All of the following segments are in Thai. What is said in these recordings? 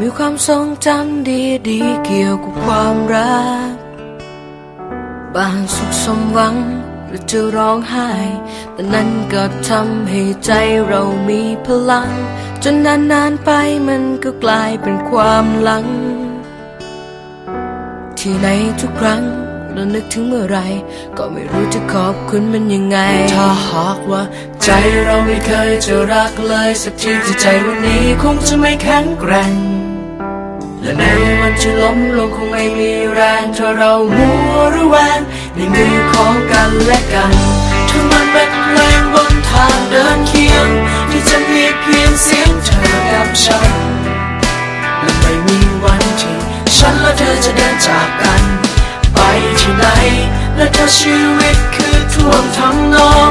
มีความทรงจำดีๆเกี่ยวกับความรัก บางสุขสมหวังหรือจะร้องไห้ แต่นั้นก็ทำให้ใจเรามีพลัง จนนานๆไปมันก็กลายเป็นความหลัง ที่ในทุกครั้งเรานึกถึงเมื่อไร ก็ไม่รู้จะขอบคุณมันยังไง ถ้าหากว่า ใจเราไม่เคยจะรักเลย สักทีที่ใจวันนี้คงจะไม่แข็งแกร่ง และในวันที่ล้มลงคงไม่มีแรงถ้าเรามัวระแวงในมือของกันและกันถ้ามันเป็นเพลงบนทางเดินเคียง ที่จะมีเพียงเสียงเธอกับฉันและไม่มีวันที่ฉันและเธอจะเดินจากกัน ไปที่ไหนและถ้าชีวิตคือท่วงทำนอง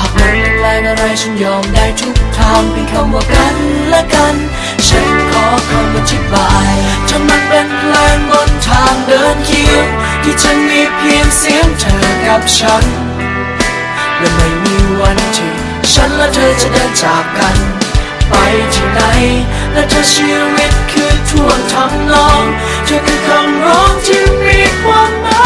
หากมันแรงอะไรฉันยอมได้ทุกทางเป็นคำว่ากันและกัน ฉันขอคำอธิบายถ้ามันเป็นเพลงบนทางเดินเคียงที่จะมีเพียงเสียงเธอกับฉัน และไม่มีวันที่ฉันและเธอจะเดินจากกัน ไปที่ไหนและถ้าชีวิตคือท่วงทำนอง เธอคือคำร้องที่มีความหมาย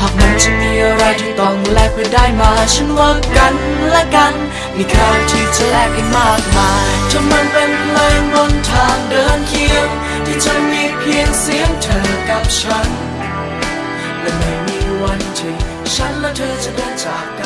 หากมันจะมีอะไรที่ต้องแลกเพื่อได้มา ฉันว่ากันและกัน มีค่าที่จะแลกกันมากมายถ้ามันเป็นเพลงบนทางเดินเคียง ที่จะมีเพียงเสียงเธอกับฉัน และไม่มีวันที่ฉันและเธอจะเดินจากกัน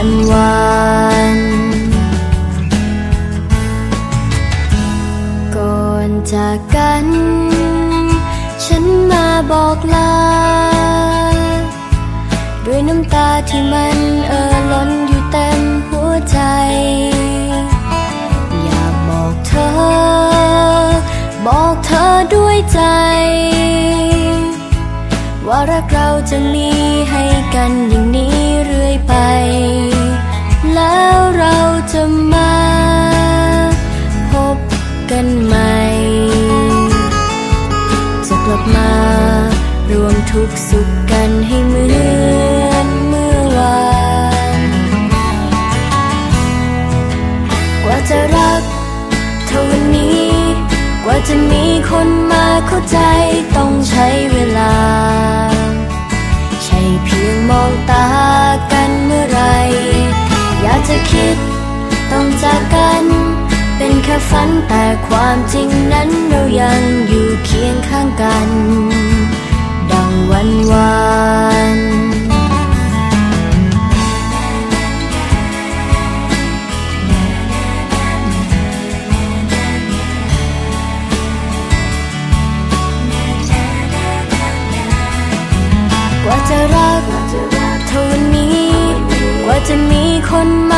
วันวานก่อนจากกัน ฉันมาบอกลา ด้วยน้ำตาที่มันเอ่อล้นอยู่เต็มหัวใจ อยากบอกเธอ บอกเธอด้วยใจว่ารักเราจะมีให้กันอย่างนี้ ไป แล้วเราจะมาพบกันใหม่ จะกลับมารวมทุกสุขกันให้เหมือนเมื่อวาน กว่าจะรักเท่าวันนี้ กว่าจะมีคนมาเข้าใจต้องใช้เวลา ใช่เพียงมองตา คิด ต้องจากกัน เป็นแค่ฝันแต่ความจริงนั้นเรายังอยู่เคียงข้างกัน ดังวันวานกว่าจะรักเท่านี้ กว่าจะมีคนมา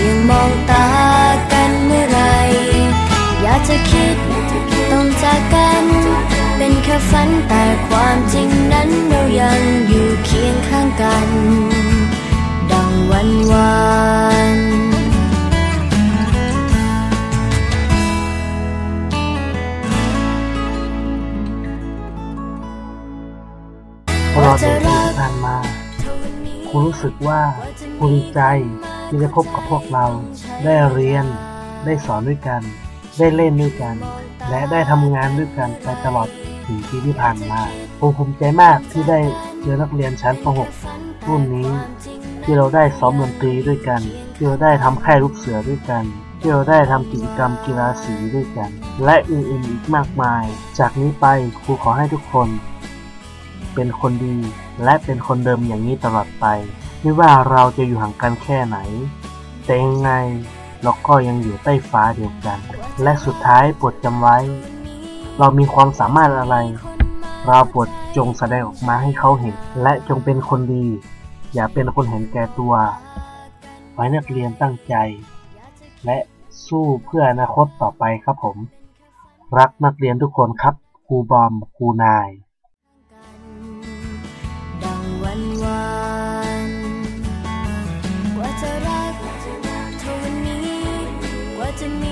พียงมองตากันเมื่อไร อยากจะคิดต้องจากกัน เป็นแค่ฝันแต่ความจริงนั้นเรายังอยู่เคียงข้างกัน ดังวันวานตลอดเดือนที่ผ่านมาครูรู้สึกว่าภูมิใจ ที่ได้พบกับพวกเรา ได้เรียน ได้สอนด้วยกัน ได้เล่นด้วยกัน และได้ทำงานด้วยกันไปตลอดถึงปีที่ผ่านมาผมภูมิใจมากที่ได้เจอนักเรียนชั้นป .6 รุ่นนี้ ที่เราได้ซ้อมดนตรีด้วยกัน ที่เราได้ทำค่ายลูกเสือด้วยกัน ที่เราได้ทำกิจกรรมกีฬาสีด้วยกัน และอื่นๆอีกมากมาย จากนี้ไปครูขอให้ทุกคน เป็นคนดีและเป็นคนเดิมอย่างนี้ตลอดไป ไม่ว่าเราจะอยู่ห่างกันแค่ไหน แต่ยังไงเราก็ยังอยู่ใต้ฟ้าเดียวกัน และสุดท้ายโปรดจำไว้ เรามีความสามารถอะไร เราโปรดจงแสดงออกมาให้เขาเห็น และจงเป็นคนดี อย่าเป็นคนเห็นแก่ตัวขอให้นักเรียนตั้งใจ และสู้เพื่ออนาคตต่อไปครับผม รักนักเรียนทุกคนครับครูบอมครูนาย ดังวันวา กว่